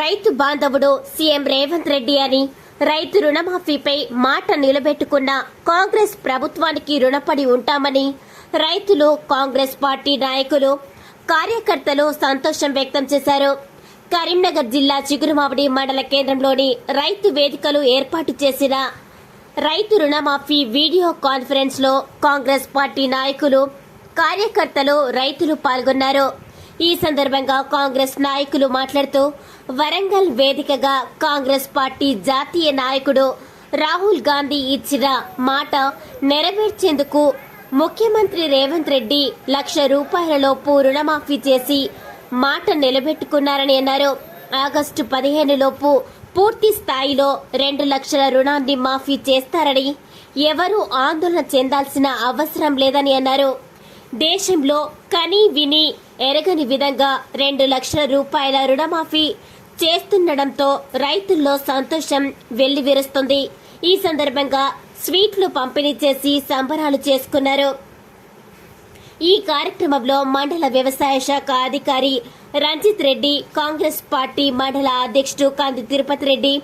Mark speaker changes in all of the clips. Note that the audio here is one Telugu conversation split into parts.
Speaker 1: రైతు బాంధవుడు సీఎం రేవంత్ రెడ్డి అని రైతు రుణమాఫీపై మాట నిలబెట్టుకున్న కాంగ్రెస్ ప్రభుత్వానికి రుణపడి ఉంటామని రైతులు కాంగ్రెస్ పార్టీ నాయకులు కార్యకర్తలు సంతోషం వ్యక్తం చేశారు. కరీంనగర్ జిల్లా చిగురుమావిడి మండల కేంద్రంలోని రైతు వేదికలు ఏర్పాటు చేసిన రైతు రుణమాఫీ వీడియో కాన్ఫరెన్స్లో కాంగ్రెస్ పార్టీ నాయకులు కార్యకర్తలు రైతులు పాల్గొన్నారు. ఈ సందర్భంగా కాంగ్రెస్ నాయకులు మాట్లాడుతూ వరంగల్ వేదికగా కాంగ్రెస్ పార్టీ జాతీయ నాయకుడు రాహుల్ గాంధీ ఇచ్చిన మాట నెరవేర్చేందుకు ముఖ్యమంత్రి రేవంత్ రెడ్డి లక్ష రూపాయలలోపు రుణమాఫీ చేసి మాట నిలబెట్టుకున్నారని అన్నారు. ఆగస్టు పదిహేను లోపు పూర్తి స్థాయిలో రెండు లక్షల రుణాన్ని మాఫీ చేస్తారని ఎవరూ ఆందోళన చెందాల్సిన అవసరం లేదని అన్నారు. దేశంలో కని విని ఎరగని విధంగా రెండు లక్షల రూపాయల రుణమాఫీ చేస్తుండటంతో రైతుల్లో సంతోషం వెల్లివిరుస్తుంది. ఈ సందర్భంగా స్వీట్లు పంపిణీ చేసి సంబరాలు చేసుకున్నారు. ఈ కార్యక్రమంలో మండల వ్యవసాయ శాఖ అధికారి రంజిత్ రెడ్డి కాంగ్రెస్ పార్టీ మండల అధ్యక్షుడు కంది తిరుపతి రెడ్డి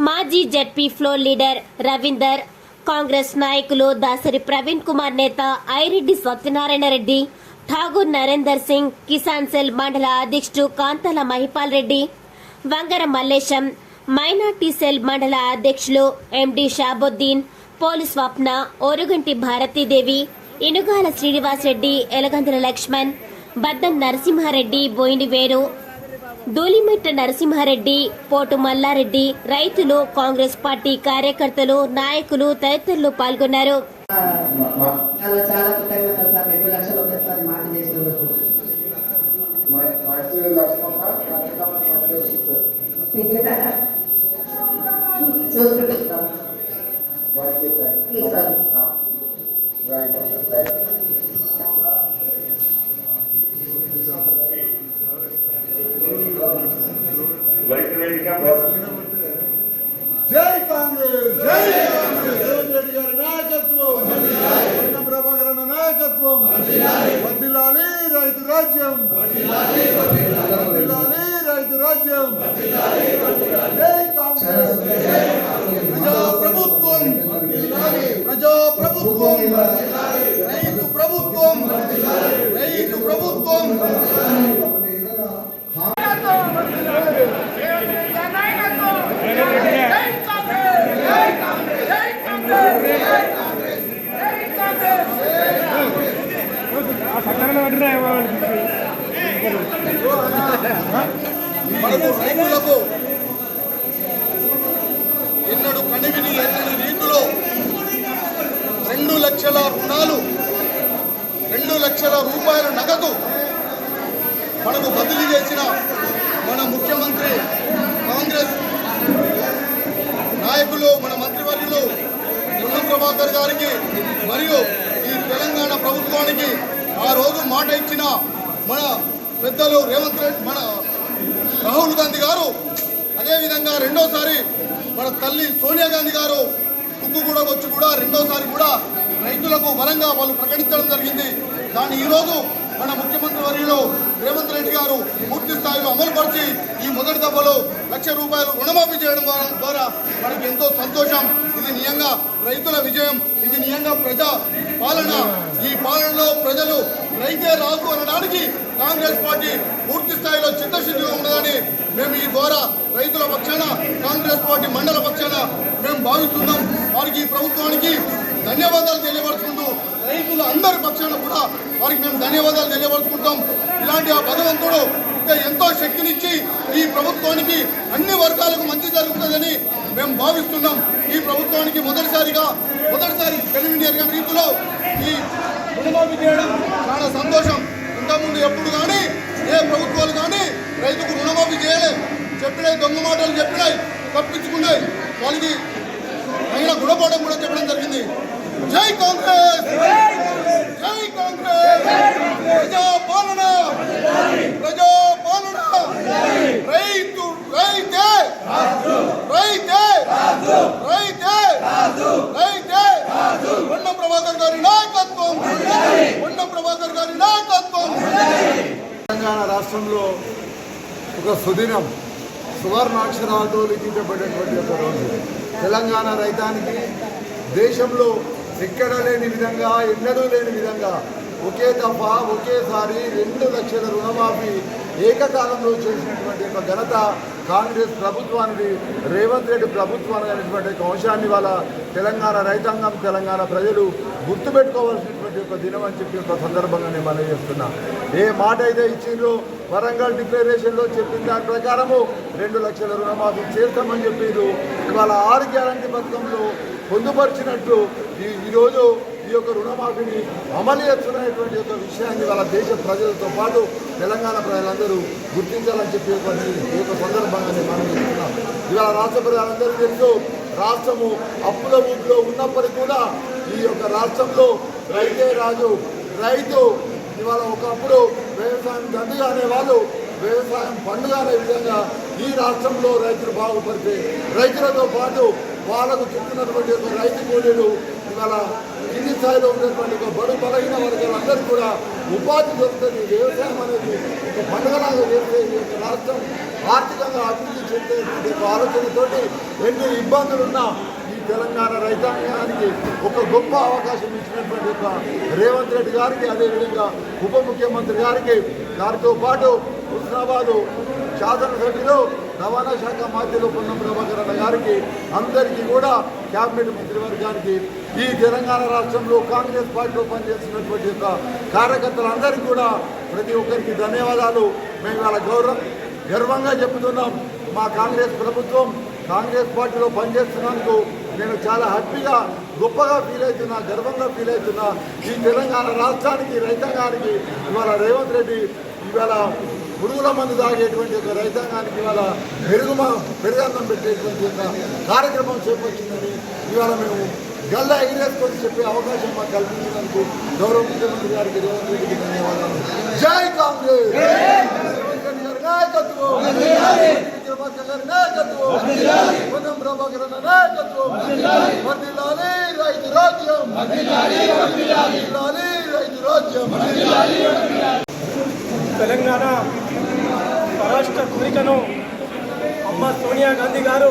Speaker 1: మాజీ ZP floor leader Ravinder Congress నాయకులు దాసరి ప్రవీణ్ కుమార్ నేత ఐరెడ్డి సత్యనారాయణ రెడ్డి ఠాగూర్ నరేందర్ సింగ్ కిసాన్ సెల్ మండల అధ్యక్షుడు కాంతల మహిపాల్ రెడ్డి వంగర మల్లేశం మైనార్టీ సెల్ మండల అధ్యక్షులు ఎండి షాబుద్దీన్ పోలీస్ స్వప్న ఓరుగంటి భారతీదేవి ఇనుగాల శ్రీనివాస్ రెడ్డి ఎలగందుల లక్ష్మణ్ బద్దం నరసింహారెడ్డి బోయిని వేరు ధూలిమిట్ట నరసింహారెడ్డి పోటు మల్లారెడ్డి రైతులు కాంగ్రెస్ పార్టీ కార్యకర్తలు నాయకులు తదితరులు పాల్గొన్నారు.
Speaker 2: చాలా చాలా సార్ రెండు లక్షలు ఒకేసారి మాట చేసినందుకు
Speaker 3: మైసూరు లక్ష్మణ లక్ష్మణ మైసూరు
Speaker 2: చూసుకుంటాం
Speaker 3: రైట్
Speaker 2: సార్.
Speaker 3: రైట్ రైట్
Speaker 4: జై కాంగ్రెస్ జై కాంగ్రెస్ రేవంత్ రెడ్డి గారి నాయకత్వం అన్న ప్రభాకర్ అన్న వదిలాలి రైతు రాజ్యం. వదిలాలి రైతు రాజ్యం. జై కాంగ్రెస్. ప్రజా ప్రభుత్వం ప్రజా ప్రభుత్వం. రైతు ప్రభుత్వం. రైతు ప్రభుత్వం మనకు రైతులకు ఎన్నడు కనివిని ఎన్నని రీతిలో రెండు లక్షల రుణాలు రెండు లక్షల రూపాయల నగదు మనకు బదిలీ చేసిన మన ముఖ్యమంత్రి కాంగ్రెస్ నాయకులు మన మంత్రివర్యులు పొన్నం ప్రభాకర్ గారికి మరియు ఈ తెలంగాణ ప్రభుత్వానికి ఆ రోజు మాట ఇచ్చిన మన పెద్దలు రేవంత్ రెడ్డి మన రాహుల్ గాంధీ గారు అదేవిధంగా రెండోసారి మన తల్లి సోనియా గాంధీ గారు ఉక్కు కూడా వచ్చి కూడా రెండోసారి కూడా రైతులకు వరంగా వాళ్ళు ప్రకటించడం జరిగింది. దాన్ని ఈరోజు మన ముఖ్యమంత్రి వర్యులు రేవంత్ రెడ్డి గారు పూర్తి స్థాయిలో అమలుపరిచి ఈ మొదటి దఫలో లక్ష రూపాయలు రుణమాఫీ చేయడం ద్వారా మనకి ఎంతో సంతోషం. ఇది నిజంగా రైతుల విజయం. ఇది నిజంగా ప్రజా పాలన. ఈ పాలనలో ప్రజలు రైతే రాదు అనడానికి కాంగ్రెస్ పార్టీ పూర్తి స్థాయిలో చిత్తశుద్ధిగా ఉండదని మేము ఈ ద్వారా రైతుల పక్షాన కాంగ్రెస్ పార్టీ మండల పక్షాన మేము భావిస్తున్నాం. వారికి ఈ ప్రభుత్వానికి ధన్యవాదాలు తెలియపరుచుకుంటూ రైతులు అందరి పక్షాన కూడా వారికి మేము ధన్యవాదాలు తెలియపరుచుకుంటాం. ఇలాంటి ఆ భగవంతుడు ఇంకా ఎంతో శక్తినిచ్చి ఈ ప్రభుత్వానికి అన్ని వర్గాలకు మంచి జరుగుతుందని మేము భావిస్తున్నాం. ఈ ప్రభుత్వానికి మొదటిసారిగా మొదటిసారి తెలివిని జరిగిన రీతిలో ఈ రుణమాఫీ చేయడం చాలా సంతోషం. ఇంతకుముందు ఎప్పుడు కానీ ఏ ప్రభుత్వాలు కానీ రైతుకు రుణమాఫీ చేయలేదు చెప్పినాయి దొంగ మాటలు చెప్పినాయి తప్పించుకున్నాయి. వాళ్ళకి అయినా గుణపాఠం కూడా చెప్పడం జరిగింది. జై కాంగ్రెస్! జై కాంగ్రెస్! ప్రజా పాలన ప్రజా పాలన రైతు రైతే! రైతే! రైతే! రైతే! పొన్నం ప్రభాకర్ గారి నాయకత్వం! పొన్నం ప్రభాకర్ గారి నాయకత్వం!
Speaker 5: తెలంగాణ రాష్ట్రంలో ఒక సుదినం సువర్ణాక్షరాలతో లిఖించబడినటువంటి ఒక రోజు. తెలంగాణ రైతానికి దేశంలో ఎక్కడ లేని విధంగా ఎన్నడూ లేని విధంగా ఒకే దఫా ఒకేసారి రెండు లక్షల రుణమాఫీ ఏకకాలంలో చేసినటువంటి ఒక ఘనత కాంగ్రెస్ ప్రభుత్వానికి రేవంత్ రెడ్డి ప్రభుత్వానికి అనేటువంటి ఒక అంశాన్ని వాళ్ళ తెలంగాణ రైతాంగం తెలంగాణ ప్రజలు గుర్తుపెట్టుకోవాల్సినటువంటి ఒక దినం అని చెప్పి ఒక సందర్భంగా నేను మనం చేస్తున్నా ఏ మాట అయితే ఇచ్చిండ్రో వరంగల్ డిక్లరేషన్లో చెప్పిన దాని ప్రకారము రెండు లక్షల రుణమాఫీ చేస్తామని చెప్పారు ఇవాళ ఆరు గ్యారంటీ పథకంలో పొందుపరిచినట్లు ఈ ఈరోజు ఈ యొక్క రుణమాఫీని అమలు చేస్తున్నటువంటి యొక్క విషయాన్ని వాళ్ళ దేశ ప్రజలతో పాటు తెలంగాణ ప్రజలందరూ గుర్తించాలని చెప్పి ఈ యొక్క సందర్భంగా నేను మనం చెప్తున్నాం ఇవాళ రాష్ట్ర ప్రజలందరూ తెలుసు రాష్ట్రము అప్పుల ఊపిలో ఉన్నప్పటికీ కూడా ఈ యొక్క రాష్ట్రంలో రైతే రాజు రైతు ఇవాళ ఒకప్పుడు వ్యవసాయం దండుగా అనేవాళ్ళు వ్యవసాయం పండుగ అనే విధంగా ఈ రాష్ట్రంలో రైతులు బాగుపడితే రైతులతో పాటు వాళ్ళకు చెప్తున్నటువంటి ఒక రైతు కూలీలు ఇవాళ కింది స్థాయిలో ఉన్నటువంటి ఒక బడు బలహీన వర్గాలందరూ కూడా ఉపాధి దొరుకుతుంది. వ్యవసాయం అనేది ఒక పండుగలాగా చేస్తే ఈ యొక్క రాష్ట్రం ఆర్థికంగా అభివృద్ధి చెందేటువంటి ఒక ఆలోచనతోటి ఎన్ని ఇబ్బందులున్నా ఈ తెలంగాణ రైతాంగానికి ఒక గొప్ప అవకాశం ఇచ్చినటువంటి ఒక రేవంత్ రెడ్డి గారికి అదేవిధంగా ఉప ముఖ్యమంత్రి గారికి దానితో పాటు హుస్నాబాదు శాసనసభ్యులు రవాణా శాఖ మాధ్యలో పొన్నం ప్రభాకర్ గారికి అందరికీ కూడా క్యాబినెట్ మంత్రివర్గానికి ఈ తెలంగాణ రాష్ట్రంలో కాంగ్రెస్ పార్టీలో పనిచేస్తున్నటువంటి యొక్క కార్యకర్తలందరికీ కూడా ప్రతి ఒక్కరికి ధన్యవాదాలు. మేము వాళ్ళ గౌరవం గర్వంగా చెబుతున్నాం మా కాంగ్రెస్ ప్రభుత్వం కాంగ్రెస్ పార్టీలో పనిచేస్తున్నందుకు నేను చాలా హ్యాపీగా గొప్పగా ఫీల్ అవుతున్నా గర్వంగా ఫీల్ అవుతున్నా. ఈ తెలంగాణ రాష్ట్రానికి రైతాంగానికి ఇవాళ రేవంత్ రెడ్డి ఇవాళ పురుగుల మందు తాగేటువంటి ఒక రైతాంగానికి ఇవాళ పెరుగు పెరుగన్నం పెట్టేటువంటి ఒక కార్యక్రమం చేపట్టిందని ఇవాళ మేము గల్లా ఎగిరేసుకొని చెప్పే అవకాశం మాకు కల్పించినందుకు గౌరవ ముఖ్యమంత్రి గారికి రేవంత్ రెడ్డికి ధన్యవాదాలు. జై కాంగ్రెస్! నాయకత్వం! నాయకత్వం! ప్రభాకర్ నాయకత్వం! రైతు రాజ్యం! రైతు రాజ్యం!
Speaker 6: తెలంగాణ రాష్ట్ర కోరికను అమ్మ సోనియా గాంధీ గారు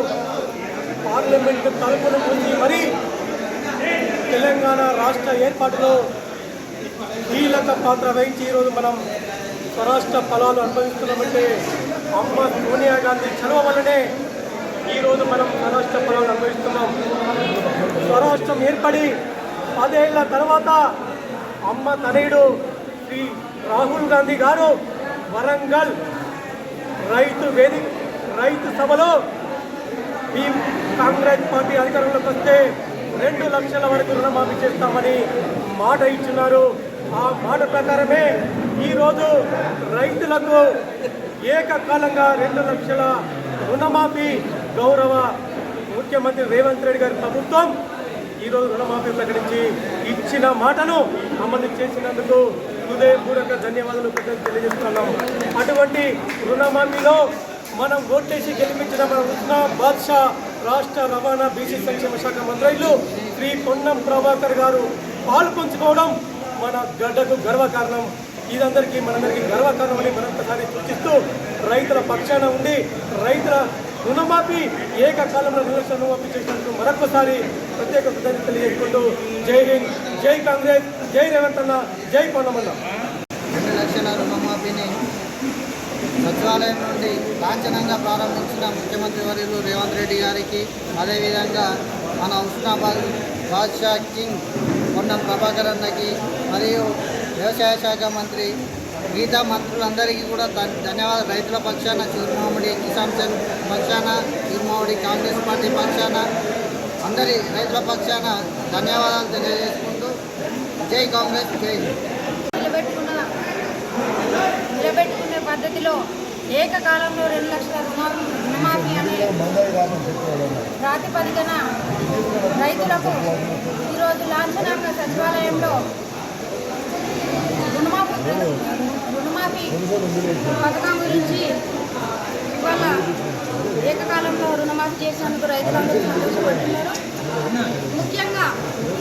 Speaker 6: పార్లమెంటు తలుపును పొంది మరీ తెలంగాణ రాష్ట్ర ఏర్పాటులో కీలక పాత్ర వహించి ఈరోజు మనం స్వరాష్ట్ర ఫలాలు అనుభవిస్తున్నామంటే అమ్మ సోనియా గాంధీ చలవ వల్లనే ఈరోజు మనం స్వరాష్ట్ర ఫలాలు అనుభవిస్తున్నాం. స్వరాష్ట్రం ఏర్పడి పదేళ్ళ తర్వాత అమ్మ తనయుడు శ్రీ రాహుల్ గాంధీ గారు వరంగల్ రైతు వేదిక రైతు సభలో ఈ కాంగ్రెస్ పార్టీ అధికారంలోకి వస్తే రెండు లక్షల వరకు రుణమాఫీ చేస్తామని మాట ఇచ్చున్నారు. ఆ మాట ప్రకారమే ఈరోజు రైతులకు ఏకకాలంగా రెండు లక్షల రుణమాఫీ గౌరవ ముఖ్యమంత్రి రేవంత్ రెడ్డి గారి ప్రభుత్వం ఈరోజు రుణమాఫీ ప్రకటించి ఇచ్చిన మాటను అమలు చేసినందుకు హృదయపూర్వక ధన్యవాదాలు తెలియజేస్తున్నాము. అటువంటి రుణమాఫీలో మనం ఓట్లేసి గెలిపించిన మన ఉస్నా బాద్షా రాష్ట్ర రవాణా బీసీ సంక్షేమ శాఖ మంత్రులు శ్రీ పొన్నం ప్రభాకర్ గారు పాల్పంచుకోవడం మన గడ్డకు గర్వకారణం ఇదందరికీ మనందరికీ గర్వకారణం అని మరొకసారి సూచిస్తూ రైతుల పక్షాన ఉండి రైతుల రుణమాఫీ ఏకకాలంలో నిరసన రుణమాఫీ చేసినందుకు మరొకసారి ప్రత్యేక కృతజ్ఞత తెలియజేసుకుంటూ జై హింద్ జై కాంగ్రెస్ జై రేవంత్ అన్న జై పొన్నమన్న
Speaker 7: రెండు లక్షల రుణమాఫీని సచివాలయం నుండి లాంఛనంగా ప్రారంభించిన ముఖ్యమంత్రి వర్యులు రేవంత్ రెడ్డి గారికి అదేవిధంగా మన హుస్నాబాద్ బాద్షా కింగ్ కొండ ప్రభాకర్ అన్నకి మరియు వ్యవసాయ శాఖ మంత్రి మిగతా మంత్రులందరికీ కూడా ధన్యవాదాలు రైతుల పక్షాన చిరుమామిడి కిసాన్ చంద్ పక్షాన చిరుమామిడి కాంగ్రెస్ పార్టీ పక్షాన అందరి రైతుల పక్షాన ధన్యవాదాలు తెలియజేసుకుంటూ జై కాంగ్రెస్ జై
Speaker 8: నిలబెట్టుకున్న నిలబెట్టుకునే పద్ధతిలో ఏకకాలంలో రెండు లక్షల రుణమాఫీ రుణమాఫీ అనే ప్రాతిపదికన రైతులకు ఈరోజు లాంఛనాక సచివాలయంలో రుణమాఫీ రుణమాఫీ పథకం గురించి ఇవాళ ఏకకాలంలో రుణమాఫీ చేసినందుకు రైతులందరూ సంతోషపడుతున్నారు. ముఖ్యంగా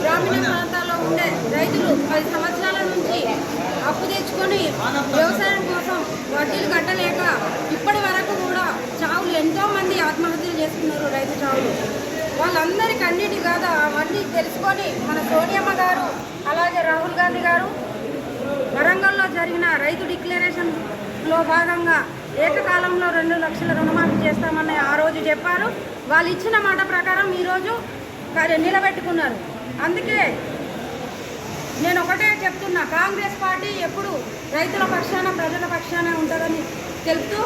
Speaker 8: గ్రామీణ ప్రాంతాల్లో ఉండే రైతులు పది సంవత్సరాల నుంచి అప్పు తెచ్చుకొని వ్యవసాయం కోసం వడ్డీలు కట్టలేక ఇప్పటి వరకు కూడా చావులు ఎంతో చేసుకున్నారు రైతు చావులు. వాళ్ళందరికీ అన్నిటి కాదా అవన్నీ తెలుసుకొని మన సోనియమ్మ గారు అలాగే రాహుల్ గాంధీ గారు వరంగల్లో జరిగిన రైతు డిక్లరేషన్లో భాగంగా ఏకకాలంలో రెండు లక్షల రుణమాఫీ చేస్తామని ఆ రోజు చెప్పారు. వాళ్ళు ఇచ్చిన మాట ప్రకారం ఈరోజు నిలబెట్టుకున్నారు. అందుకే నేను ఒకటే చెప్తున్నా కాంగ్రెస్ పార్టీ ఎప్పుడు రైతుల పక్షాన ప్రజల పక్షాన ఉంటుందని తెలుపుతూ